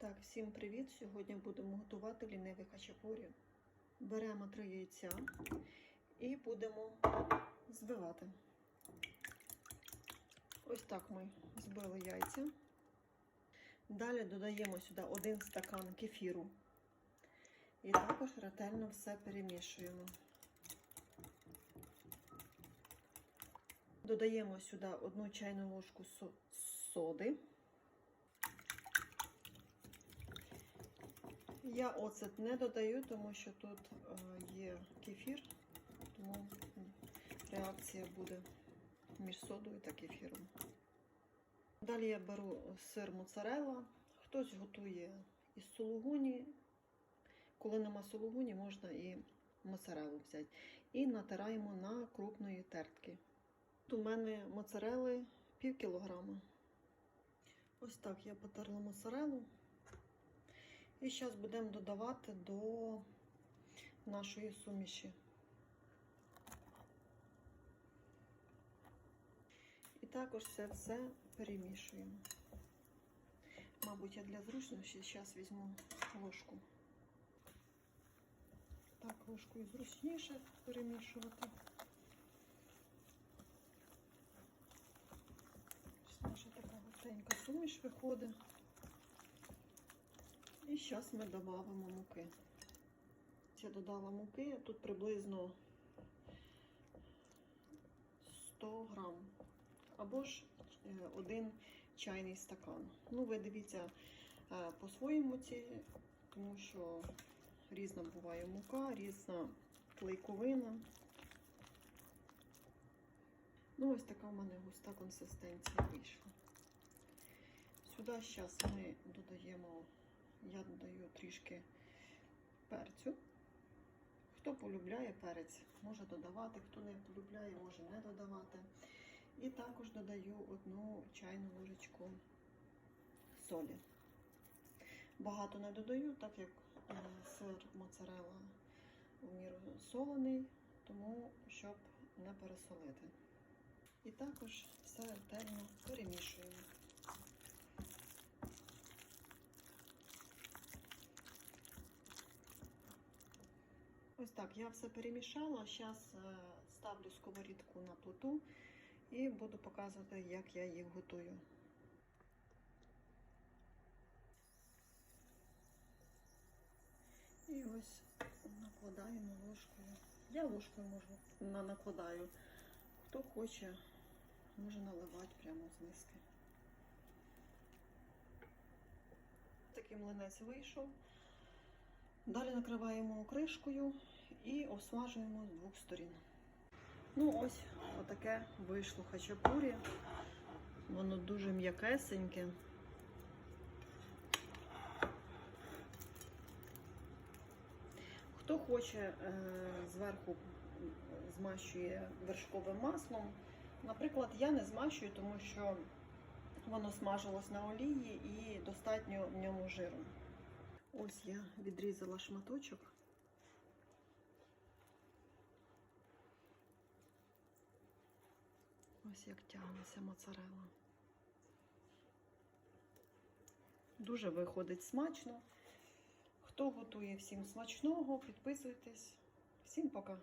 Так, всім привіт! Сьогодні будемо готувати лінивий хачапурі. Беремо три яйця і будемо збивати. Ось так ми збили яйця. Далі додаємо сюди один стакан кефіру. І також ретельно все перемішуємо. Додаємо сюди одну чайну ложку соди. Я оцет не додаю, тому що тут е, є кефір, тому реакція буде між содою та кефіром. Далі я беру сир моцарелла. Хтось готує із сулугуні. Коли нема сулугуні, можна і моцарелу взяти. І натираємо на крупної тертки. Тут у мене моцарели пів кілограма. Ось так я потерла моцарелу. І зараз будемо додавати до нашої суміші. І також це все перемішуємо. Мабуть, я для зручності зараз візьму ложку. Так, ложкою зручніше перемішувати. Наша така густенька суміш виходить. Зараз ми додамо муки. Я додала муки, тут приблизно 100 грам. Або ж е, один чайний стакан. Ну, ви дивіться е, по своєму ці, тому що різна буває мука, різна клейковина. Ну, ось така в мене густа консистенція вийшла. Сюди зараз ми додаємо я додаю трішки перцю. Хто полюбляє перець, може додавати, хто не полюбляє, може не додавати. І також додаю одну чайну ложечку солі. Багато не додаю, так як е, сир моцарелла у міру солений, тому щоб не пересолити. І також все ретельно перемішуємо. Ось так, я все перемішала. Зараз ставлю сковорідку на плиту і буду показувати, як я їх готую. І ось накладаємо ложкою. Я ложкою можу на- накладаю. Хто хоче, може наливати прямо з миски. Такий млинець вийшов. Далі накриваємо кришкою і осмажуємо з двох сторін. Ну, ось отаке вийшло хачапурі. Воно дуже м'якесеньке. Хто хоче, е, зверху змащує вершковим маслом. Наприклад, я не змащую, тому що воно смажилось на олії і достатньо в ньому жиру. Ось я відрізала шматочок. Ось як тягнеться моцарела. Дуже виходить смачно. Хто готує всім смачного, підписуйтесь. Всім пока!